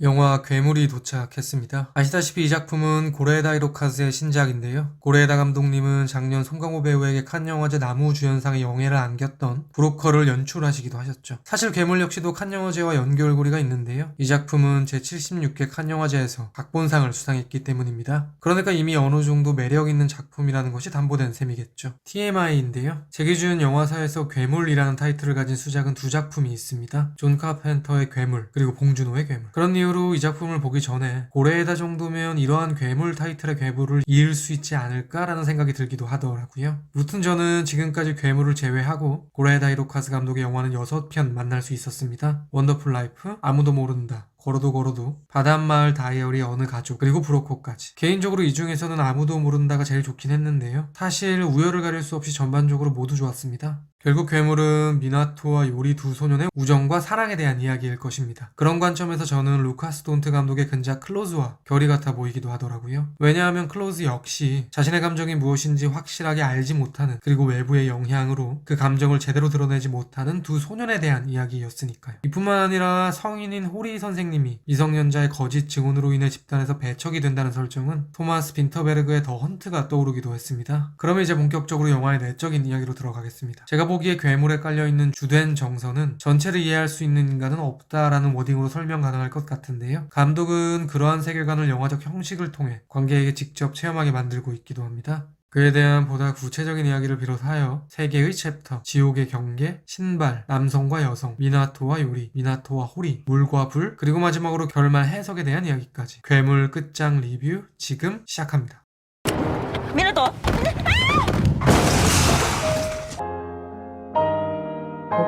영화 괴물이 도착했습니다. 아시다시피 이 작품은 고레에다 히로카즈의 신작인데요. 고레에다 감독님은 작년 송강호 배우에게 칸 영화제 나무 주연상의 영예를 안겼던 브로커를 연출하시기도 하셨죠. 사실 괴물 역시도 칸 영화제와 연결고리가 있는데요. 이 작품은 제76회 칸 영화제에서 각본상을 수상했기 때문입니다. 그러니까 이미 어느 정도 매력 있는 작품이라는 것이 담보된 셈이겠죠. TMI인데요. 제 기준 영화사에서 괴물이라는 타이틀을 가진 수작은 두 작품이 있습니다. 존 카펜터의 괴물 그리고 봉준호의 괴물. 그런 이유 로 이 작품을 보기 전에 고레에다 정도면 이러한 괴물 타이틀의 괴물을 이을 수 있지 않을까라는 생각이 들기도 하더라고요. 무튼 저는 지금까지 괴물을 제외하고 고레에다 히로카즈 감독의 영화는 6편 만날 수 있었습니다. 원더풀 라이프, 아무도 모른다, 걸어도 걸어도 바닷마을 다이어리 어느 가족 그리고 브로코까지. 개인적으로 이 중에서는 아무도 모른다가 제일 좋긴 했는데요. 사실 우열을 가릴 수 없이 전반적으로 모두 좋았습니다. 결국 괴물은 미나토와 요리 두 소년의 우정과 사랑에 대한 이야기일 것입니다. 그런 관점에서 저는 루카스 돈트 감독의 근작 클로즈와 결이 같아 보이기도 하더라고요. 왜냐하면 클로즈 역시 자신의 감정이 무엇인지 확실하게 알지 못하는 그리고 외부의 영향으로 그 감정을 제대로 드러내지 못하는 두 소년에 대한 이야기였으니까요. 이뿐만 아니라 성인인 호리 선생님 선생님이 미성년자의 거짓 증언으로 인해 집단에서 배척이 된다는 설정은 토마스 빈터베르그의 더 헌트가 떠오르기도 했습니다. 그러면 이제 본격적으로 영화의 내적인 이야기로 들어가겠습니다. 제가 보기에 괴물에 깔려있는 주된 정서는 전체를 이해할 수 있는 인간은 없다라는 워딩으로 설명 가능할 것 같은데요. 감독은 그러한 세계관을 영화적 형식을 통해 관객에게 직접 체험하게 만들고 있기도 합니다. 그에 대한 보다 구체적인 이야기를 비롯하여 세 개의 챕터, 지옥의 경계, 신발, 남성과 여성, 미나토와 요리, 미나토와 호리, 물과 불, 그리고 마지막으로 결말 해석에 대한 이야기까지. 괴물 끝장 리뷰 지금 시작합니다.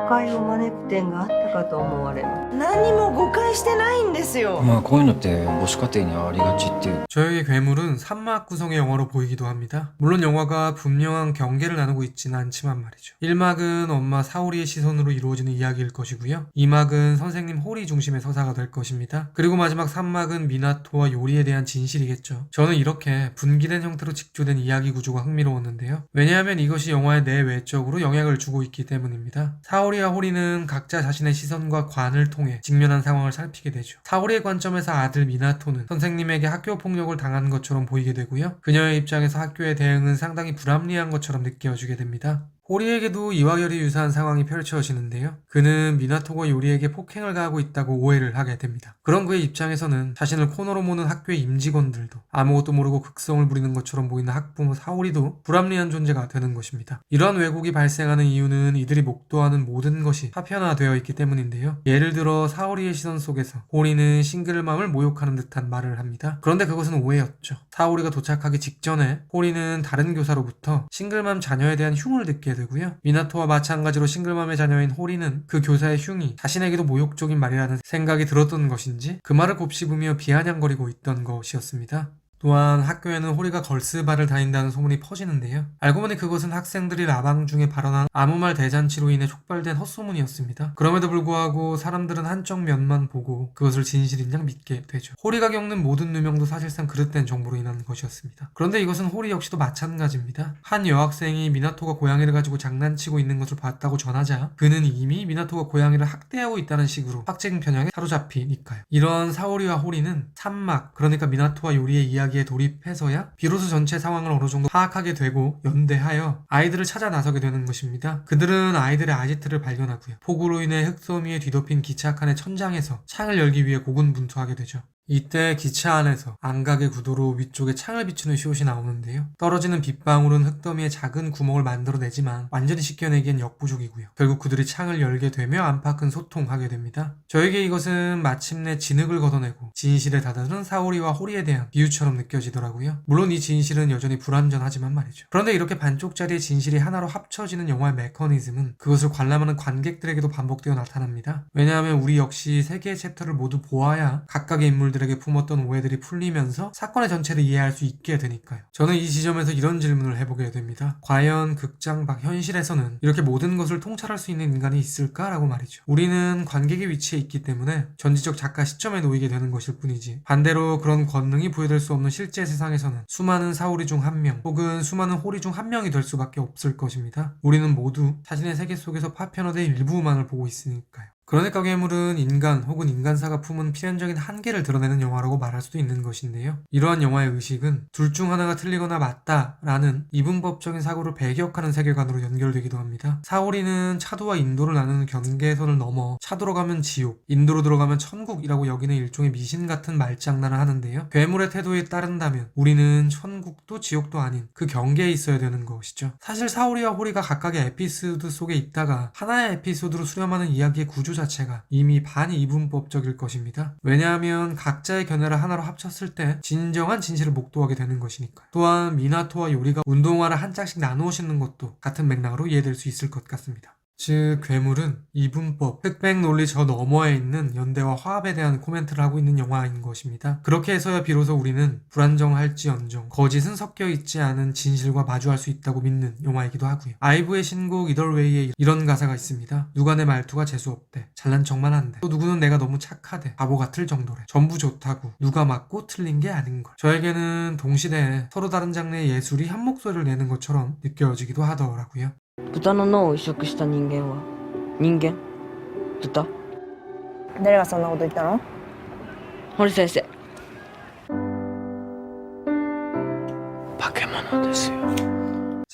誤解を招く点があったかと思われ何も誤解してないんですよまあこういうのって母子家庭にありがちっていう 저에게 괴물은 산막 구성의 영화로 보이기도 합니다. 물론 영화가 분명한 경계를 나누고 있지는 않지만 말이죠. 1막은 엄마 사오리의 시선으로 이루어지는 이야기일 것이고요. 2막은 선생님 호리 중심의 서사가 될 것입니다. 그리고 마지막 3막은 미나토와 요리에 대한 진실이겠죠. 저는 이렇게 분기된 형태로 직조된 이야기 구조가 흥미로웠는데요. 왜냐하면 이것이 영화의 내외적으로 영향을 주고 있기 때문입니다. 사오리 와 호리는 각자 자신의 시선과 관을 통해 직면한 상황을 살피게 되죠. 사오리의 관점에서 아들 미나토는 선생님에게 학교 폭력을 당한 것처럼 보이게 되고요. 그녀의 입장에서 학교의 대응은 상당히 불합리한 것처럼 느껴지게 됩니다. 호리에게도 이와 결이 유사한 상황이 펼쳐지는데요. 그는 미나토가 요리에게 폭행을 가하고 있다고 오해를 하게 됩니다. 그런 그의 입장에서는 자신을 코너로 모는 학교의 임직원들도 아무것도 모르고 극성을 부리는 것처럼 보이는 학부모 사오리도 불합리한 존재가 되는 것입니다. 이러한 왜곡이 발생하는 이유는 이들이 목도하는 모든 것이 파편화되어 있기 때문인데요. 예를 들어 사오리의 시선 속에서 호리는 싱글맘을 모욕하는 듯한 말을 합니다. 그런데 그것은 오해였죠. 사오리가 도착하기 직전에 호리는 다른 교사로부터 싱글맘 자녀에 대한 흉을 듣게 되고요. 미나토와 마찬가지로 싱글맘의 자녀인 호리는 그 교사의 흉이 자신에게도 모욕적인 말이라는 생각이 들었던 것인지 그 말을 곱씹으며 비아냥거리고 있던 것이었습니다. 또한 학교에는 호리가 걸스바를 다닌다는 소문이 퍼지는데요. 알고 보니 그것은 학생들이 라방 중에 발언한 아무 말 대잔치로 인해 촉발된 헛소문이었습니다. 그럼에도 불구하고 사람들은 한쪽 면만 보고 그것을 진실인 양 믿게 되죠. 호리가 겪는 모든 누명도 사실상 그릇된 정보로 인한 것이었습니다. 그런데 이것은 호리 역시도 마찬가지입니다. 한 여학생이 미나토가 고양이를 가지고 장난치고 있는 것을 봤다고 전하자 그는 이미 미나토가 고양이를 학대하고 있다는 식으로 확증 편향에 사로잡히니까요. 이런 사오리와 호리는 산막 그러니까 미나토와 요리의 이야기 이야기에 돌입해서야 비로소 전체 상황을 어느 정도 파악하게 되고 연대하여 아이들을 찾아 나서게 되는 것입니다. 그들은 아이들의 아지트를 발견하고요. 폭우로 인해 흙더미에 뒤덮인 기차 칸의 천장에서 창을 열기 위해 고군분투하게 되죠. 이때 기차 안에서 안각의 구도로 위쪽에 창을 비추는 숏이 나오는데요. 떨어지는 빗방울은 흙더미에 작은 구멍을 만들어내지만 완전히 씻겨내기엔 역부족이고요. 결국 그들이 창을 열게 되며 안팎은 소통하게 됩니다. 저에게 이것은 마침내 진흙을 걷어내고 진실에 다다른 사오리와 호리에 대한 비유처럼 느껴지더라고요. 물론 이 진실은 여전히 불완전하지만 말이죠. 그런데 이렇게 반쪽짜리의 진실이 하나로 합쳐지는 영화의 메커니즘은 그것을 관람하는 관객들에게도 반복되어 나타납니다. 왜냐하면 우리 역시 세 개의 챕터를 모두 보아야 각각의 인물들 들에게 품었던 오해들이 풀리면서 사건의 전체를 이해할 수 있게 되니까요. 저는 이 지점에서 이런 질문을 해보게 됩니다. 과연 극장 밖 현실에서는 이렇게 모든 것을 통찰할 수 있는 인간이 있을까라고 말이죠. 우리는 관객의 위치에 있기 때문에 전지적 작가 시점에 놓이게 되는 것일 뿐이지 반대로 그런 권능이 부여될 수 없는 실제 세상에서는 수많은 사오리 중 한 명 혹은 수많은 호리 중 한 명이 될 수밖에 없을 것입니다. 우리는 모두 자신의 세계 속에서 파편화된 일부만을 보고 있으니까요. 그러니까 괴물은 인간 혹은 인간사가 품은 필연적인 한계를 드러내는 영화라고 말할 수도 있는 것인데요. 이러한 영화의 의식은 둘 중 하나가 틀리거나 맞다라는 이분법적인 사고를 배격하는 세계관으로 연결되기도 합니다. 사오리는 차도와 인도를 나누는 경계선을 넘어 차도로 가면 지옥, 인도로 들어가면 천국이라고 여기는 일종의 미신 같은 말장난을 하는데요. 괴물의 태도에 따른다면 우리는 천국도 지옥도 아닌 그 경계에 있어야 되는 것이죠. 사실 사오리와 호리가 각각의 에피소드 속에 있다가 하나의 에피소드로 수렴하는 이야기의 구조 자체가 이미 반이분법적일 것입니다. 왜냐하면 각자의 견해를 하나로 합쳤을 때 진정한 진실을 목도하게 되는 것이니까요. 또한 미나토와 요리가 운동화를 한 짝씩 나누어 신는 것도 같은 맥락으로 이해될 수 있을 것 같습니다. 즉 괴물은 이분법, 흑백 논리 저 너머에 있는 연대와 화합에 대한 코멘트를 하고 있는 영화인 것입니다. 그렇게 해서야 비로소 우리는 불안정할지언정 거짓은 섞여 있지 않은 진실과 마주할 수 있다고 믿는 영화이기도 하고요. 아이브의 신곡 이덜웨이에 이런 가사가 있습니다. 누가 내 말투가 재수없대. 잘난 척만 한대. 또 누구는 내가 너무 착하대. 바보 같을 정도래. 전부 좋다고. 누가 맞고 틀린 게 아닌 걸. 저에게는 동시대에 서로 다른 장르의 예술이 한 목소리를 내는 것처럼 느껴지기도 하더라고요. 豚の脳を移植した人間は？人間？豚？誰がそんなこと言ったの？堀先生。化け物ですよ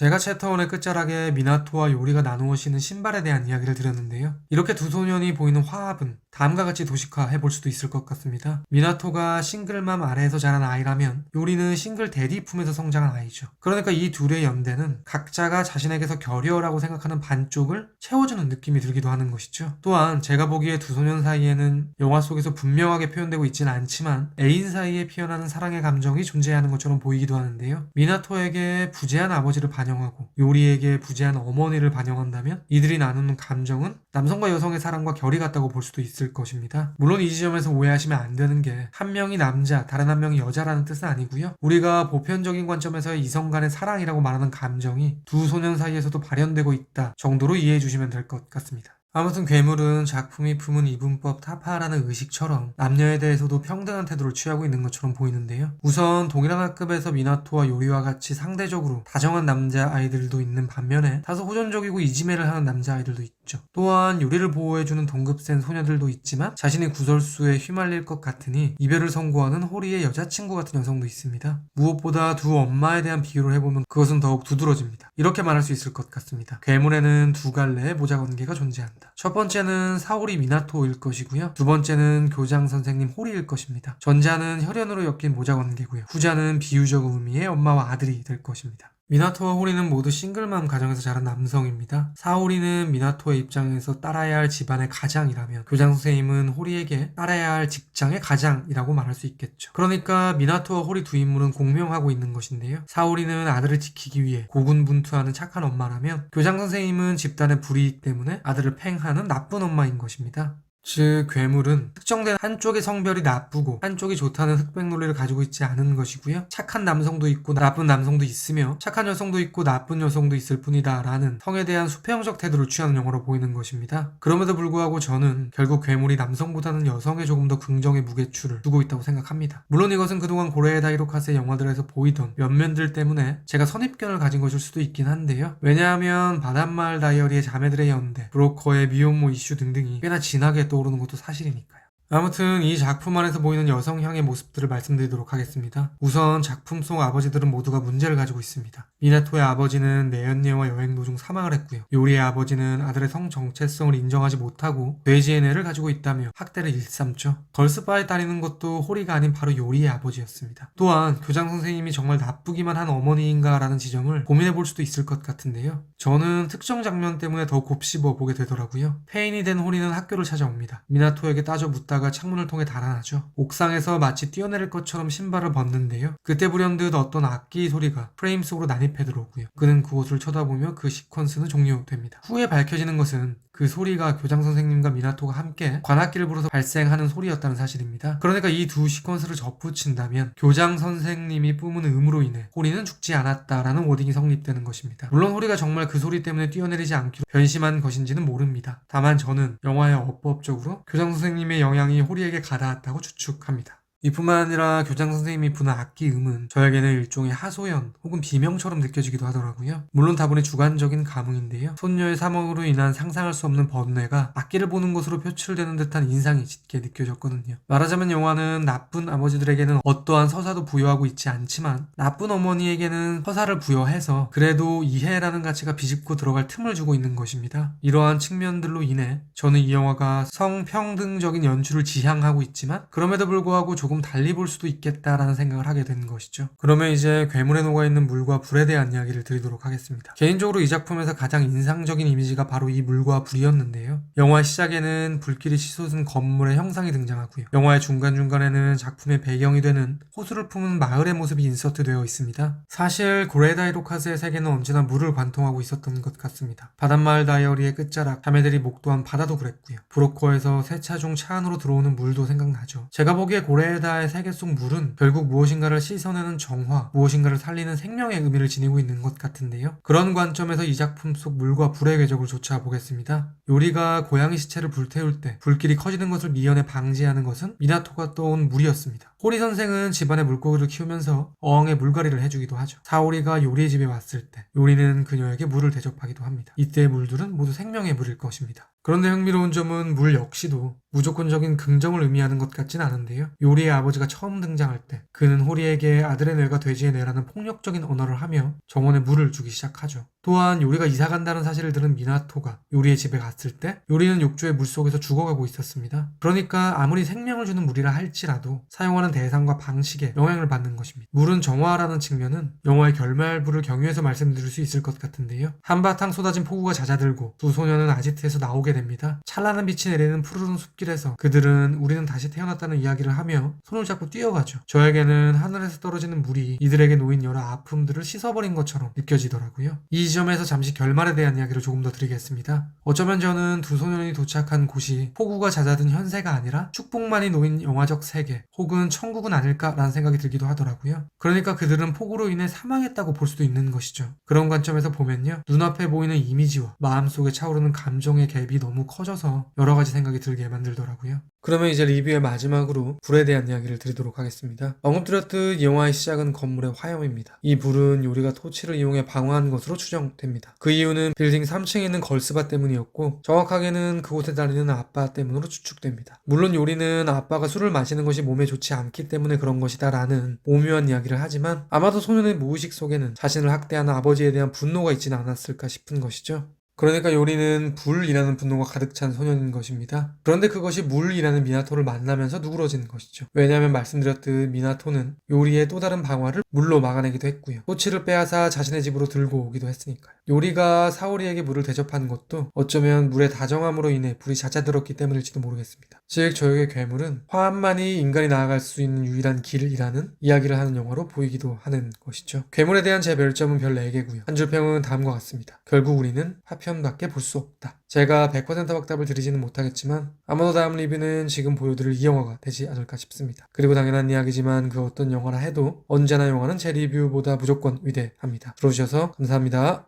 제가 챕터1의 끝자락에 미나토와 요리가 나누어 신은 신발에 대한 이야기를 드렸는데요. 이렇게 두 소년이 보이는 화합은 다음과 같이 도식화 해 볼 수도 있을 것 같습니다. 미나토가 싱글맘 아래에서 자란 아이라면 요리는 싱글 대디 품에서 성장한 아이죠. 그러니까 이 둘의 연대는 각자가 자신에게서 결여라고 생각하는 반쪽을 채워주는 느낌이 들기도 하는 것이죠. 또한 제가 보기에 두 소년 사이에는 영화 속에서 분명하게 표현되고 있지는 않지만 애인 사이에 피어나는 사랑의 감정이 존재하는 것처럼 보이기도 하는데요. 미나토에게 부재한 아버지를 반영하고 요리에게 부재한 어머니를 반영한다면 이들이 나누는 감정은 남성과 여성의 사랑과 결이 같다고 볼 수도 있을 것입니다. 물론 이 지점에서 오해하시면 안 되는 게 한 명이 남자, 다른 한 명이 여자라는 뜻은 아니고요. 우리가 보편적인 관점에서의 이성 간의 사랑이라고 말하는 감정이 두 소년 사이에서도 발현되고 있다 정도로 이해해 주시면 될 것 같습니다. 아무튼 괴물은 작품이 품은 이분법 타파라는 의식처럼 남녀에 대해서도 평등한 태도를 취하고 있는 것처럼 보이는데요. 우선 동일한 학급에서 미나토와 요리와 같이 상대적으로 다정한 남자 아이들도 있는 반면에 다소 호전적이고 이지매를 하는 남자 아이들도 있죠. 또한 요리를 보호해주는 동급센 소녀들도 있지만 자신의 구설수에 휘말릴 것 같으니 이별을 선고하는 호리의 여자친구 같은 여성도 있습니다. 무엇보다 두 엄마에 대한 비교를 해보면 그것은 더욱 두드러집니다. 이렇게 말할 수 있을 것 같습니다. 괴물에는 두 갈래의 모자 관계가 존재한다. 첫 번째는 사오리 미나토일 것이고요. 두 번째는 교장 선생님 호리일 것입니다. 전자는 혈연으로 엮인 모자 관계고요. 후자는 비유적 의미의 엄마와 아들이 될 것입니다. 미나토와 호리는 모두 싱글맘 가정에서 자란 남성입니다. 사오리는 미나토의 입장에서 따라야 할 집안의 가장이라면 교장 선생님은 호리에게 따라야 할 직장의 가장이라고 말할 수 있겠죠. 그러니까 미나토와 호리 두 인물은 공명하고 있는 것인데요. 사오리는 아들을 지키기 위해 고군분투하는 착한 엄마라면 교장 선생님은 집단의 불이익 때문에 아들을 팽하는 나쁜 엄마인 것입니다. 즉 괴물은 특정된 한쪽의 성별이 나쁘고 한쪽이 좋다는 흑백 논리를 가지고 있지 않은 것이고요. 착한 남성도 있고 나쁜 남성도 있으며 착한 여성도 있고 나쁜 여성도 있을 뿐이다 라는 성에 대한 수평적 태도를 취하는 영화로 보이는 것입니다. 그럼에도 불구하고 저는 결국 괴물이 남성보다는 여성에 조금 더 긍정의 무게추를 두고 있다고 생각합니다. 물론 이것은 그동안 고레에 다이로카스의 영화들에서 보이던 면면들 때문에 제가 선입견을 가진 것일 수도 있긴 한데요. 왜냐하면 바닷마을 다이어리의 자매들의 연대, 브로커의 미혼모 이슈 등등이 꽤나 진하게 떠오르는 것도 사실이니까요. 아무튼 이 작품 안에서 보이는 여성향의 모습들을 말씀드리도록 하겠습니다. 우선 작품 속 아버지들은 모두가 문제를 가지고 있습니다. 미나토의 아버지는 내연녀와 여행 도중 사망을 했고요. 요리의 아버지는 아들의 성 정체성을 인정하지 못하고 돼지의 뇌를 가지고 있다며 학대를 일삼죠. 걸스바에 따르는 것도 호리가 아닌 바로 요리의 아버지였습니다. 또한 교장 선생님이 정말 나쁘기만 한 어머니인가라는 지점을 고민해 볼 수도 있을 것 같은데요. 저는 특정 장면 때문에 더 곱씹어 보게 되더라고요. 폐인이 된 호리는 학교를 찾아옵니다. 미나토에게 따져 묻다가 창문을 통해 달아나죠. 옥상에서 마치 뛰어내릴 것처럼 신발을 벗는데요. 그때 불현듯 어떤 악기 소리가 프레임 속으로 난입해 들어오고요. 그는 그곳을 쳐다보며 그 시퀀스는 종료됩니다. 후에 밝혀지는 것은 그 소리가 교장 선생님과 미나토가 함께 관악기를 불어서 발생하는 소리였다는 사실입니다. 그러니까 이 두 시퀀스를 접붙인다면 교장 선생님이 뿜은 음으로 인해 호리는 죽지 않았다라는 워딩이 성립되는 것입니다. 물론 호리가 정말 그 소리 때문에 뛰어내리지 않기로 변심한 것인지는 모릅니다. 다만 저는 영화의 어법적으로 교장 선생님의 영향이 호리에게 가닿았다고 추측합니다. 이뿐만 아니라 교장 선생님이 부는 악기 음은 저에게는 일종의 하소연 혹은 비명처럼 느껴지기도 하더라고요. 물론 다분히 주관적인 감흥인데요. 손녀의 사망으로 인한 상상할 수 없는 번뇌가 악기를 보는 것으로 표출되는 듯한 인상이 짙게 느껴졌거든요. 말하자면 영화는 나쁜 아버지들에게는 어떠한 서사도 부여하고 있지 않지만 나쁜 어머니에게는 서사를 부여해서 그래도 이해라는 가치가 비집고 들어갈 틈을 주고 있는 것입니다. 이러한 측면들로 인해 저는 이 영화가 성평등적인 연출을 지향하고 있지만 그럼에도 불구하고 조금 달리 볼 수도 있겠다라는 생각을 하게 된 것이죠. 그러면 이제 괴물에 녹아있는 물과 불에 대한 이야기를 드리도록 하겠습니다. 개인적으로 이 작품에서 가장 인상적인 이미지가 바로 이 물과 불이었는데요. 영화 시작에는 불길이 치솟은 건물의 형상이 등장하고요. 영화의 중간중간에는 작품의 배경이 되는 호수를 품은 마을의 모습이 인서트되어 있습니다. 사실 고레다 이로카스의 세계는 언제나 물을 관통하고 있었던 것 같습니다. 바닷마을 다이어리의 끝자락, 자매들이 목도한 바다도 그랬고요. 브로커에서 세차 중 차 안으로 들어오는 물도 생각나죠. 제가 보기에 고레 다의 세계 속 물은 결국 무엇인가를 씻어내는 정화, 무엇인가를 살리는 생명의 의미를 지니고 있는 것 같은데요. 그런 관점에서 이 작품 속 물과 불의 궤적을 쫓아보겠습니다. 요리가 고양이 시체를 불태울 때 불길이 커지는 것을 미연에 방지하는 것은 미나토가 떠온 물이었습니다. 호리 선생은 집안에 물고기를 키우면서 어항에 물갈이를 해주기도 하죠. 사오리가 요리의 집에 왔을 때 요리는 그녀에게 물을 대접하기도 합니다. 이때의 물들은 모두 생명의 물일 것입니다. 그런데 흥미로운 점은 물 역시도 무조건적인 긍정을 의미하는 것 같진 않은데요. 요리의 아버지가 처음 등장할 때 그는 호리에게 아들의 뇌가 돼지의 뇌라는 폭력적인 언어를 하며 정원에 물을 주기 시작하죠. 또한 요리가 이사 간다는 사실을 들은 미나토가 요리의 집에 갔을 때 요리는 욕조의 물속에서 죽어가고 있었습니다. 그러니까 아무리 생명을 주는 물이라 할지라도 사용하는 대상과 방식에 영향을 받는 것입니다. 물은 정화라는 측면은 영화의 결말부를 경유해서 말씀드릴 수 있을 것 같은데요. 한바탕 쏟아진 폭우가 잦아들고 두 소녀는 아지트에서 나오게 됩니다. 찬란한 빛이 내리는 푸르른 숲길에서 그들은 우리는 다시 태어났다는 이야기를 하며 손을 잡고 뛰어가죠. 저에게는 하늘에서 떨어지는 물이 이들에게 놓인 여러 아픔들을 씻어버린 것처럼 느껴지더라고요. 이 지점에서 잠시 결말에 대한 이야기를 조금 더 드리겠습니다. 어쩌면 저는 두 소년이 도착한 곳이 폭우가 잦아든 현세가 아니라 축복만이 놓인 영화적 세계 혹은 천국은 아닐까라는 생각이 들기도 하더라고요. 그러니까 그들은 폭우로 인해 사망했다고 볼 수도 있는 것이죠. 그런 관점에서 보면요. 눈앞에 보이는 이미지와 마음속에 차오르는 감정의 갭이 너무 커져서 여러 가지 생각이 들게 만들더라고요. 그러면 이제 리뷰의 마지막으로 불에 대한 이야기를 드리도록 하겠습니다. 언급드렸듯 이 영화의 시작은 건물의 화염입니다. 이 불은 요리가 토치를 이용해 방어한 것으로 추정 됩니다. 그 이유는 빌딩 3층에 있는 걸스바 때문이었고 정확하게는 그곳에 다니는 아빠 때문으로 추측됩니다. 물론 요리는 아빠가 술을 마시는 것이 몸에 좋지 않기 때문에 그런 것이다 라는 오묘한 이야기를 하지만 아마도 소년의 무의식 속에는 자신을 학대하는 아버지에 대한 분노가 있지는 않았을까 싶은 것이죠. 그러니까 요리는 불이라는 분노가 가득 찬 소년인 것입니다. 그런데 그것이 물이라는 미나토를 만나면서 누그러지는 것이죠. 왜냐하면 말씀드렸듯 미나토는 요리의 또 다른 방화를 물로 막아내기도 했고요. 토치를 빼앗아 자신의 집으로 들고 오기도 했으니까요. 요리가 사오리에게 물을 대접한 것도 어쩌면 물의 다정함으로 인해 불이 잦아들었기 때문일지도 모르겠습니다. 즉 저에게 괴물은 화합만이 인간이 나아갈 수 있는 유일한 길이라는 이야기를 하는 영화로 보이기도 하는 것이죠. 괴물에 대한 제 별점은 별 4개고요. 한줄 평은 다음과 같습니다. 결국 우리는 파 편밖에 볼 수 없다. 제가 100% 확답을 드리지는 못하겠지만 아마도 다음 리뷰는 지금 보여드릴 이 영화가 되지 않을까 싶습니다. 그리고 당연한 이야기지만 그 어떤 영화라 해도 언제나 영화는 제 리뷰보다 무조건 위대합니다. 들어오셔서 감사합니다.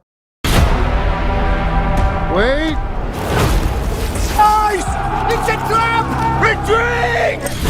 Wait! Nice! It's a trap! Retreat!